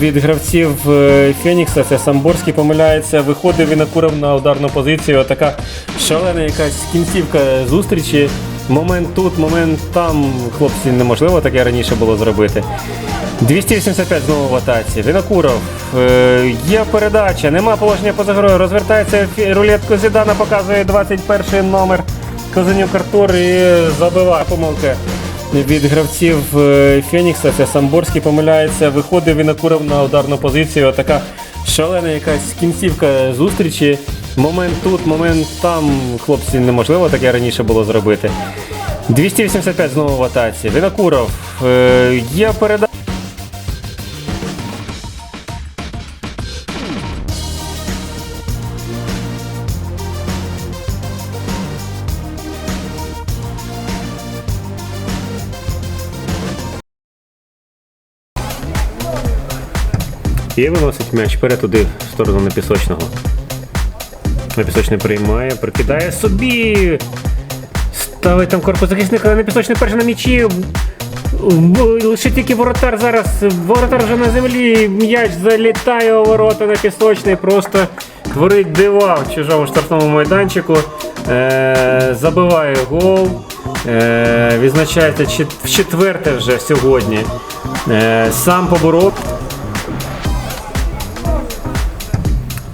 Від гравців е, Фенікса це Самборський помиляється, виходив і накурив на ударну позицію. Така шалена якась кінцівка зустрічі. Момент тут, момент там. Хлопці, неможливо таке раніше було зробити. 285 знову в атаці. Вінокуров. Е, є передача, нема положення поза грою. Розвертається рулетку Зідана, показує 21 номер. Козанюк Артур і забиває помилки від гравців е, Фенікса. Це Самборський помиляється, виходив і накурив на ударну позицію. Така шалена якась кінцівка зустрічі. Момент тут, момент там. Хлопці, неможливо таке раніше було зробити. 285 знову в атаці. Вінокуров. Е, є передача. І виносить м'яч вперед туди, в сторону непісочного. Непісочний приймає, прикидає собі. Ставить там корпус захисника, але непісочний перший на м'ячі. Лише тільки воротар зараз. Воротар вже на землі. М'яч залітає у ворота на пісочний. Просто творить дива в чужому штрафному майданчику. Е, забиває гол. Е, відзначається в четверте вже сьогодні. Е, сам поборов.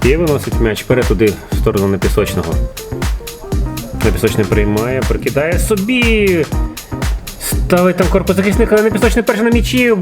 І виносить м'яч вперед туди, в сторону непісочного. Непісочний приймає, прикидає собі. Ставить там корпус захисника, але непісочний перший на м'ячі.